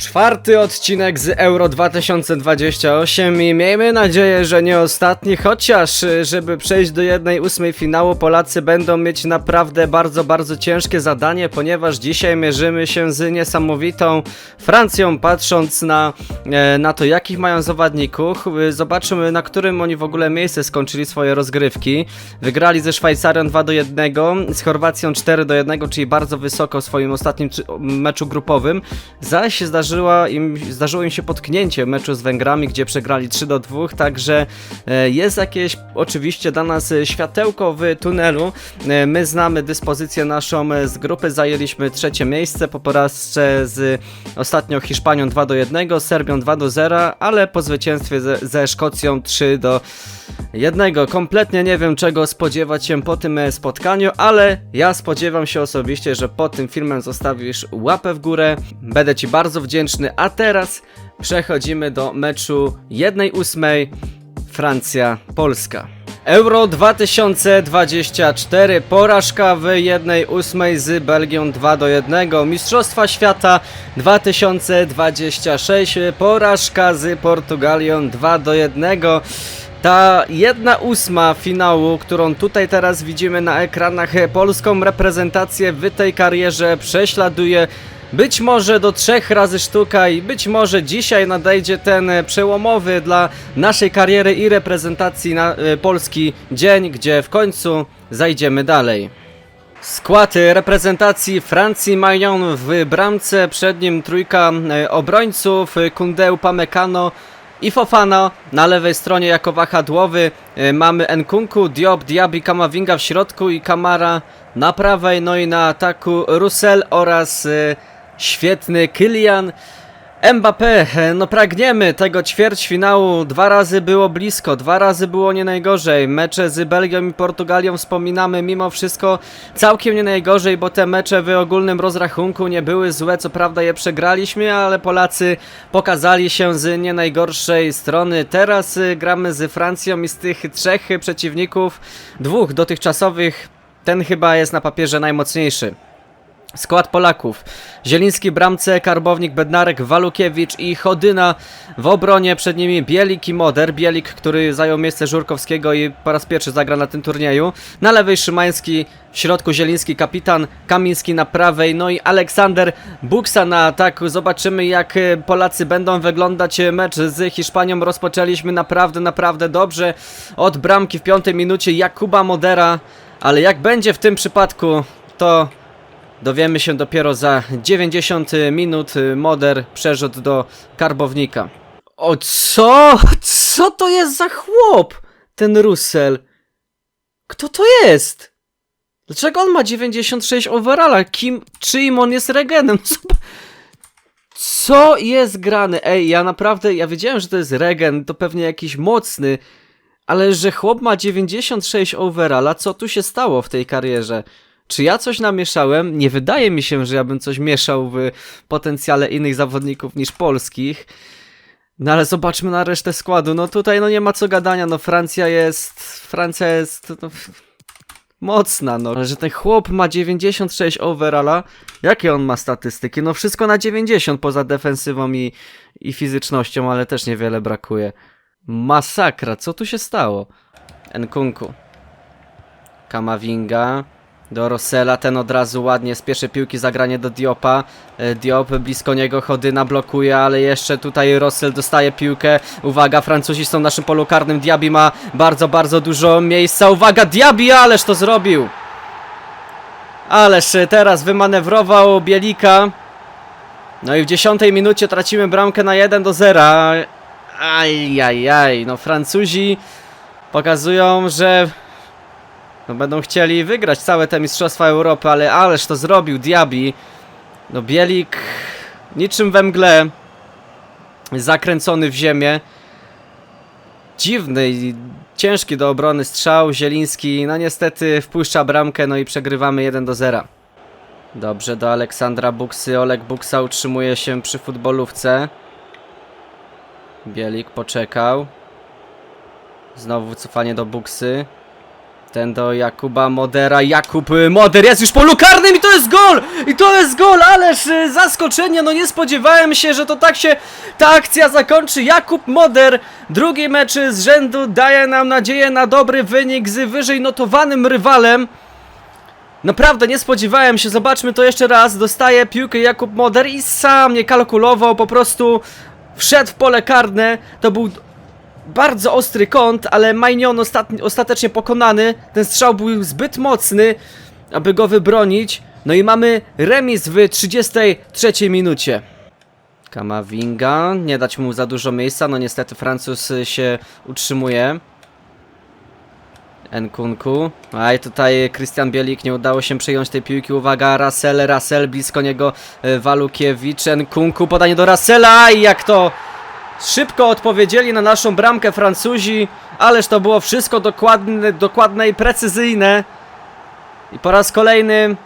Czwarty odcinek z Euro 2028 i miejmy nadzieję, że nie ostatni, chociaż y, żeby przejść do jednej ósmej finału Polacy będą mieć naprawdę bardzo, bardzo ciężkie zadanie, ponieważ dzisiaj mierzymy się z niesamowitą Francją, patrząc na, e, na to jakich mają zawodników, y, zobaczymy na którym oni w ogóle miejsce skończyli swoje rozgrywki. Wygrali ze Szwajcarią 2 do 1, z Chorwacją 4 do 1, czyli bardzo wysoko w swoim ostatnim meczu grupowym. Zaś zdarzyła im, zdarzyło im się potknięcie w meczu z Węgrami, gdzie przegrali 3 do 2, także e, jest jakieś oczywiście dla nas e, światełko w tunelu. E, My znamy dyspozycję naszą z grupy, zajęliśmy trzecie miejsce po porażce z ostatnio Hiszpanią 2 do 1, Serbią 2 do 0, ale po zwycięstwie ze, ze Szkocją 3 do jednego. Kompletnie nie wiem czego spodziewać się po tym spotkaniu, ale ja spodziewam się osobiście, że po tym filmem zostawisz łapę w górę. Będę Ci bardzo wdzięczny. A teraz przechodzimy do meczu 1-8 Francja-Polska. Euro 2024, porażka w 1-8 z Belgią 2 do 1. Mistrzostwa Świata 2026, porażka z Portugalią 2 do 1. Ta jedna ósma finału, którą tutaj teraz widzimy na ekranach, polską reprezentację w tej karierze prześladuje być może do trzech razy sztuka i być może dzisiaj nadejdzie ten e, przełomowy dla naszej kariery i reprezentacji na e, Polski dzień, gdzie w końcu zajdziemy dalej. Skład reprezentacji Francji mają w bramce przed nim trójka e, obrońców, e, Kundeu, Pamecano i Fofana. Na lewej stronie jako wahadłowy e, mamy Nkunku, Diop, Diaby, Kamavinga w środku i Kamara na prawej, no i na ataku Russell oraz e, świetny Kylian. Mbappé, no pragniemy tego ćwierćfinału, dwa razy było blisko, dwa razy było nie najgorzej, mecze z Belgią i Portugalią wspominamy mimo wszystko całkiem nie najgorzej, bo te mecze w ogólnym rozrachunku nie były złe, co prawda je przegraliśmy, ale Polacy pokazali się z nie najgorszej strony, teraz y, gramy z Francją i z tych trzech przeciwników, dwóch dotychczasowych, ten chyba jest na papierze najmocniejszy. Skład Polaków. Zieliński bramce, Karbownik, Bednarek, Walukiewicz i Chodyna w obronie. Przed nimi Bielik i Moder. Bielik, który zajął miejsce Żurkowskiego i po raz pierwszy zagra na tym turnieju. Na lewej Szymański, w środku Zieliński kapitan, Kamiński na prawej, no i Aleksander Buksa na ataku. Zobaczymy jak e, Polacy będą wyglądać e, mecz z Hiszpanią. Rozpoczęliśmy naprawdę, naprawdę dobrze. Od bramki w piątej minucie Jakuba Modera. Ale jak będzie w tym przypadku, to Dowiemy się dopiero za 90 minut. Moder przerzut do karbownika. O co? Co to jest za chłop? Ten Russell. Kto to jest? Dlaczego on ma 96 overalla? Kim, czyim on jest regenem? Co, co jest grane? Ej, ja naprawdę, ja wiedziałem, że to jest regen, to pewnie jakiś mocny, ale że chłop ma 96 overalla, co tu się stało w tej karierze? Czy ja coś namieszałem? Nie wydaje mi się, że ja bym coś mieszał w potencjale innych zawodników niż polskich. No ale zobaczmy na resztę składu. No tutaj no nie ma co gadania, no Francja jest... Francja jest... No, mocna, no. Ale że ten chłop ma 96 overalla, jakie on ma statystyki? No wszystko na 90 poza defensywą i, i fizycznością, ale też niewiele brakuje. Masakra, co tu się stało? Nkunku. Kamavinga. Do Rossella, ten od razu ładnie z pierwszej piłki zagranie do Diopa. E, Diop blisko niego Chodyna blokuje, ale jeszcze tutaj Rossell dostaje piłkę. Uwaga, Francuzi są w naszym polu karnym. Diaby ma bardzo, bardzo dużo miejsca. Uwaga, Diaby, ależ to zrobił! Ależ e, teraz wymanewrował Bielika. No i w dziesiątej minucie tracimy bramkę na 1 do 0. Ajajaj, no Francuzi pokazują, że no będą chcieli wygrać całe te Mistrzostwa Europy, ale ależ to zrobił Diaby. No Bielik niczym we mgle zakręcony w ziemię. Dziwny i ciężki do obrony strzał. Zieliński no niestety wpuszcza bramkę, no i przegrywamy 1 do 0. Dobrze, do Aleksandra Buksy. Olek Buksa utrzymuje się przy futbolówce. Bielik poczekał. Znowu wycofanie do Buksy. Ten do Jakuba Modera. Jakub y, Moder jest już polu karnym i to jest gol! I to jest gol! Ależ y, zaskoczenie, no nie spodziewałem się, że to tak się ta akcja zakończy. Jakub Moder, drugi mecz z rzędu, daje nam nadzieję na dobry wynik z wyżej notowanym rywalem. Naprawdę nie spodziewałem się, zobaczmy to jeszcze raz. Dostaje piłkę Jakub Moder i sam nie kalkulował, po prostu wszedł w pole karne. To był bardzo ostry kąt, ale ostatni, ostatecznie pokonany. Ten strzał był zbyt mocny, aby go wybronić. No i mamy remis w 33 minucie. Kamavinga, nie dać mu za dużo miejsca, no niestety Francuz się utrzymuje. Nkunku. A i tutaj Krystian Bielik nie udało się przejąć tej piłki. Uwaga, Russell, Russell, blisko niego y, Walukiewicz, Nkunku, podanie do Russella i jak to szybko odpowiedzieli na naszą bramkę Francuzi, ależ to było wszystko dokładne, dokładne i precyzyjne. I po raz kolejny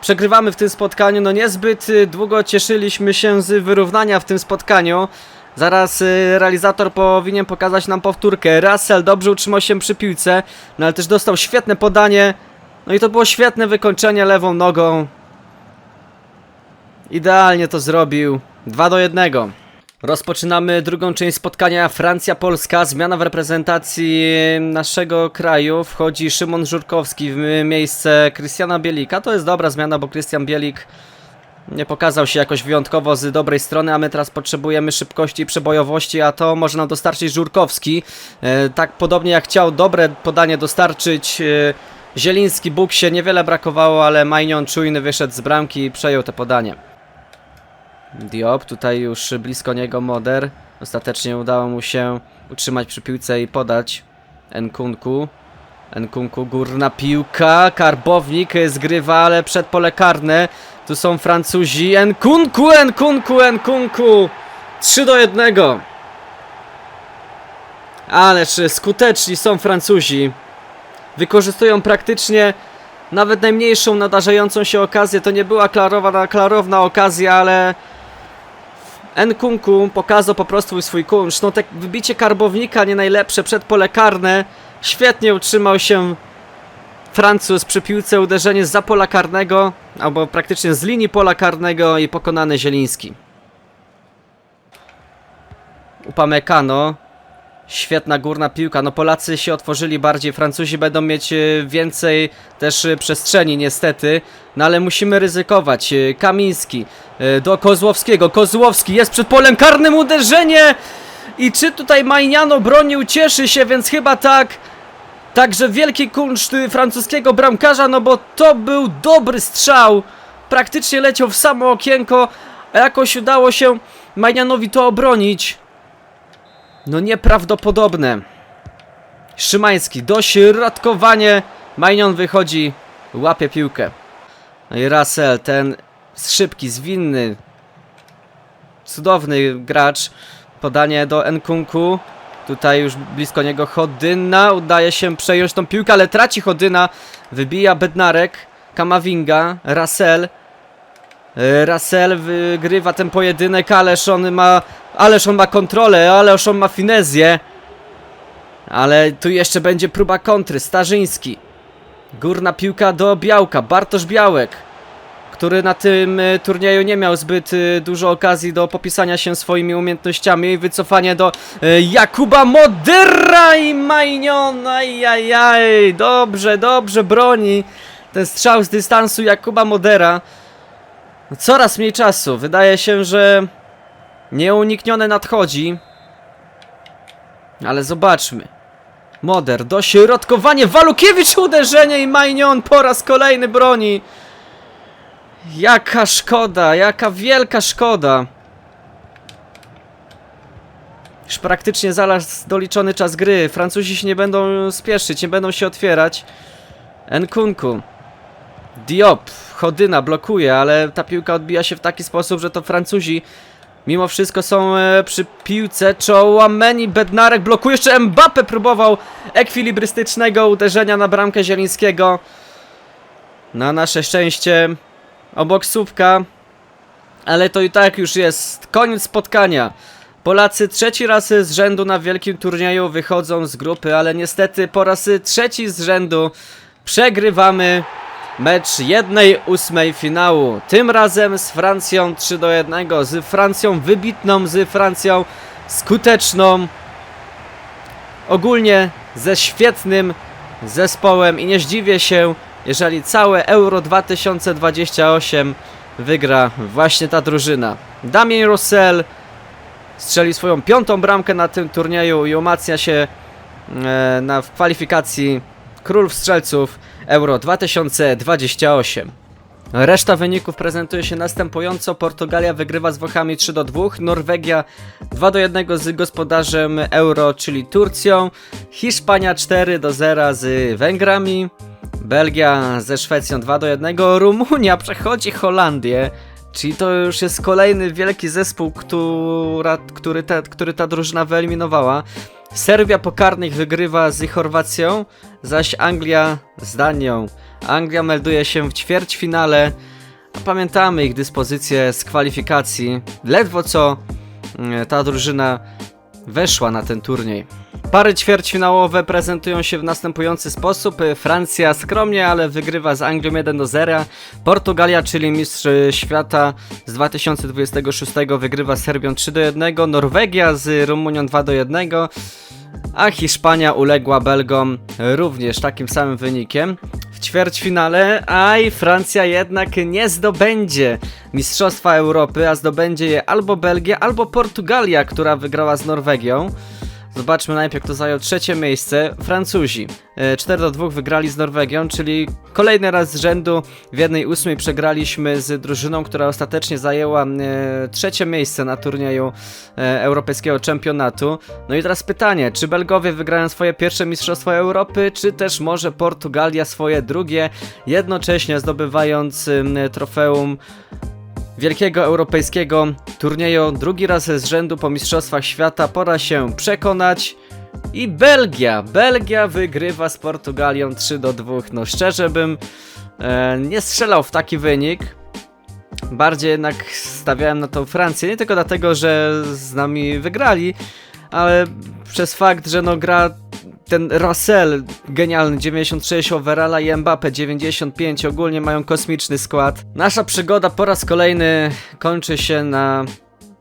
przegrywamy w tym spotkaniu. No niezbyt y, długo cieszyliśmy się z wyrównania w tym spotkaniu. Zaraz y, realizator powinien pokazać nam powtórkę. Russell dobrze utrzymał się przy piłce, no ale też dostał świetne podanie. No i to było świetne wykończenie lewą nogą. Idealnie to zrobił. 2 do 1. Rozpoczynamy drugą część spotkania Francja-Polska. Zmiana w reprezentacji naszego kraju. Wchodzi Szymon Żurkowski w miejsce Krystiana Bielika. To jest dobra zmiana, bo Krystian Bielik nie pokazał się jakoś wyjątkowo z dobrej strony, a my teraz potrzebujemy szybkości i przebojowości, a to może nam dostarczyć Żurkowski. E, tak podobnie jak chciał dobre podanie dostarczyć e, Zieliński, Bóg się niewiele brakowało, ale Majnion czujny wyszedł z bramki i przejął to podanie. Diop, tutaj już blisko niego Moder. Ostatecznie udało mu się utrzymać przy piłce i podać Nkunku. Nkunku, górna piłka, Karbownik zgrywa, ale przed pole karne. Tu są Francuzi. Nkunku, Nkunku, Nkunku. 3 do 1. Ależ skuteczni są Francuzi. Wykorzystują praktycznie nawet najmniejszą nadarzającą się okazję. To nie była klarowna, klarowna okazja, ale Nkunku pokazał po prostu swój kunsz. No tak wybicie karbownika nie najlepsze przed pole karne. Świetnie utrzymał się Francuz przy piłce uderzenie z pola karnego, albo praktycznie z linii pola karnego i pokonany Zieliński. Upamecano. Świetna górna piłka. No Polacy się otworzyli bardziej, Francuzi będą mieć e, więcej też e, przestrzeni niestety. No ale musimy ryzykować. E, Kamiński do Kozłowskiego. Kozłowski jest przed polem karnym uderzenie! I czy tutaj Majniano bronił? Cieszy się, więc chyba tak. Także wielki kunszt francuskiego bramkarza, no bo to był dobry strzał. Praktycznie leciał w samo okienko, a jakoś udało się Majnianowi to obronić. No nieprawdopodobne. Szymański, dośrodkowanie. Majnion wychodzi, łapie piłkę. No i Russell, ten szybki, zwinny, cudowny gracz. Podanie do Nkunku. Tutaj już blisko niego Chodyna. Udaje się przejąć tą piłkę, ale traci Chodyna. Wybija Bednarek. Kamavinga. Russell. E, Russell wygrywa ten pojedynek, ależ on ma... Ależ on ma kontrolę, ależ on ma finezję. Ale tu jeszcze będzie próba kontry. Starzyński. Górna piłka do Białka. Bartosz Białek który na tym e, turnieju nie miał zbyt e, dużo okazji do popisania się swoimi umiejętnościami. Wycofanie do Jakuba Modera i Majnion. Ajajaj, dobrze, dobrze broni ten strzał z dystansu Jakuba Modera. No, Coraz mniej czasu. Wydaje się, że nieuniknione nadchodzi. Ale zobaczmy. Moder, dośrodkowanie, Walukiewicz uderzenie i Majnion po raz kolejny broni. Jaka szkoda, jaka wielka szkoda. Już praktycznie zaraz doliczony czas gry. Francuzi się nie będą spieszyć, nie będą się otwierać. Nkunku. Diop. Chodyna blokuje, ale ta piłka odbija się w taki sposób, że to Francuzi mimo wszystko są e, przy piłce. Czołameni, Bednarek blokuje. Jeszcze Mbappe próbował ekwilibrystycznego uderzenia na bramkę Zielińskiego. Na nasze szczęście obok słupka. Ale to i tak już jest koniec spotkania. Polacy trzeci raz z rzędu na wielkim turnieju wychodzą z grupy, ale niestety po raz trzeci z rzędu przegrywamy mecz jednej ósmej finału. Tym razem z Francją 3 do 1, z Francją wybitną, z Francją skuteczną. Ogólnie ze świetnym zespołem i nie zdziwię się, jeżeli całe Euro 2028 wygra właśnie ta drużyna. Damien Rossell strzeli swoją piątą bramkę na tym turnieju i umacnia się e, na w kwalifikacji Król Strzelców Euro 2028. Reszta wyników prezentuje się następująco. Portugalia wygrywa z Włochami 3 do 2, Norwegia 2 do 1 z gospodarzem Euro, czyli Turcją, Hiszpania 4 do 0 z Węgrami, Belgia ze Szwecją 2 do 1, Rumunia przechodzi Holandię, czyli to już jest kolejny wielki zespół, która, który, te, który ta drużyna wyeliminowała. Serbia po karnych wygrywa z Chorwacją, zaś Anglia z Danią. Anglia melduje się w ćwierćfinale. A pamiętamy ich dyspozycję z kwalifikacji. Ledwo co mm, ta drużyna weszła na ten turniej. Pary ćwierćfinałowe prezentują się w następujący sposób. Francja skromnie, ale wygrywa z Anglią 1 do 0. Portugalia, czyli mistrz świata z 2026 wygrywa z Serbią 3 do 1. Norwegia z Rumunią 2 do 1. A Hiszpania uległa Belgom również takim samym wynikiem. W ćwierćfinale, a i Francja jednak nie zdobędzie Mistrzostwa Europy, a zdobędzie je albo Belgia, albo Portugalia, która wygrała z Norwegią. Zobaczmy najpierw, kto zajął trzecie miejsce. Francuzi. E, 4 do 2 wygrali z Norwegią, czyli kolejny raz z rzędu w jednej ósmej przegraliśmy z drużyną, która ostatecznie zajęła e, trzecie miejsce na turnieju e, europejskiego czempionatu. No i teraz pytanie, czy Belgowie wygrają swoje pierwsze Mistrzostwo Europy, czy też może Portugalia swoje drugie, jednocześnie zdobywając trofeum wielkiego europejskiego turnieju. Drugi raz z rzędu po Mistrzostwach Świata pora się przekonać. I Belgia. Belgia wygrywa z Portugalią 3 do 2. No szczerze bym e, nie strzelał w taki wynik. Bardziej jednak stawiałem na tą Francję. Nie tylko dlatego, że z nami wygrali, ale przez fakt, że no gra ten Russell genialny 96 overalla i Mbappe 95 ogólnie mają kosmiczny skład. Nasza przygoda po raz kolejny kończy się na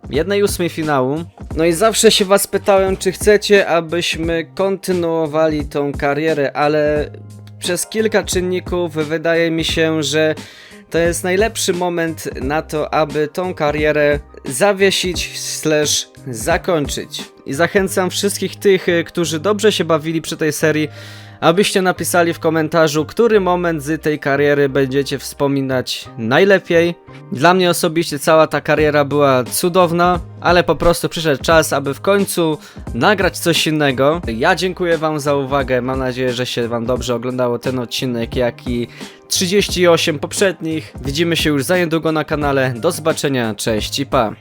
jednej ósmej finału. No i zawsze się was pytałem, czy chcecie, abyśmy kontynuowali tą karierę, ale przez kilka czynników wydaje mi się, że to jest najlepszy moment na to, aby tą karierę zawiesić slash zakończyć. I zachęcam wszystkich tych, y, którzy dobrze się bawili przy tej serii, abyście napisali w komentarzu, który moment z tej kariery będziecie wspominać najlepiej. Dla mnie osobiście cała ta kariera była cudowna, ale po prostu przyszedł czas, aby w końcu nagrać coś innego. Ja dziękuję Wam za uwagę, mam nadzieję, że się Wam dobrze oglądało ten odcinek, jak i 38 poprzednich. Widzimy się już za niedługo na kanale. Do zobaczenia, cześć i pa!